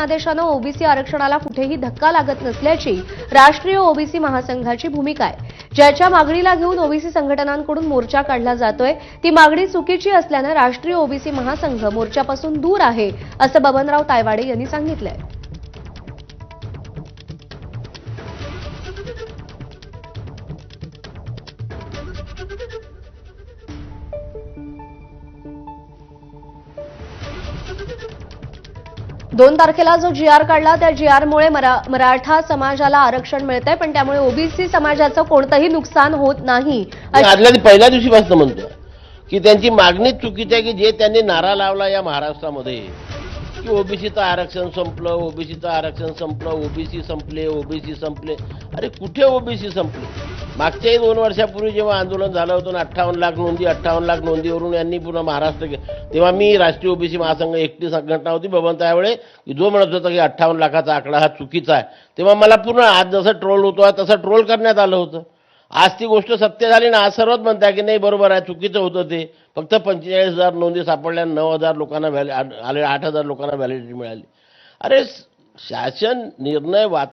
आदेशानं OBC आरक्षणाला कुठेही धक्का लागत नसल्याची राष्ट्रीय ओबीसी महासंघाची भूमिका आहे. ज्याच्या मागणीला घेऊन ओबीसी संघटनांकडून मोर्चा काढला जातोय ती मागणी चुकीची असल्यानं राष्ट्रीय ओबीसी महासंघ मोर्चापासून दूर आहे असं बबनराव तायवाडे यांनी सांगितलंय. दोन तारखेला जो जी आर काढला त्या जी आरमुळे मराठा समाजाला आरक्षण मिळतंय पण त्यामुळे ओबीसी समाजाचं कोणतंही नुकसान होत नाही. आदल्या पहिल्या दिवशीपासून म्हणतो की त्यांची मागणीच चुकीची आहे की जे त्यांनी नारा लावला या महाराष्ट्रामध्ये की ओबीसीचं आरक्षण संपलं ओबीसीचं आरक्षण संपलं ओबीसी संपले ओबीसी संपले. अरे कुठे ओबीसी संपले? मागच्याही दोन वर्षापूर्वी जेव्हा आंदोलन झालं होतं ना अठ्ठावन्न लाख नोंदी अठ्ठावन्न लाख नोंदीवरून यांनी पुन्हा महाराष्ट्र तेव्हा मी राष्ट्रीय ओबीसी महासंघ एकटी संघटना होती बबन त्यावेळे जो म्हणत होता की अठ्ठावन्न लाखाचा आकडा हा चुकीचा आहे. तेव्हा मला पूर्ण आज जसं ट्रोल होतो तसं ट्रोल करण्यात आलं होतं. आज ती गोष्ट सत्य झाली ना आज सर्वच म्हणता की नाही बरोबर आहे चुकीचं होतं ते. फक्त पंचेचाळीस हजार नोंदी सापडल्या नऊ हजार लोकांना व्हॅलि आले आठ हजार लोकांना व्हॅलिडिटी मिळाली. अरे शासन निर्णय वाच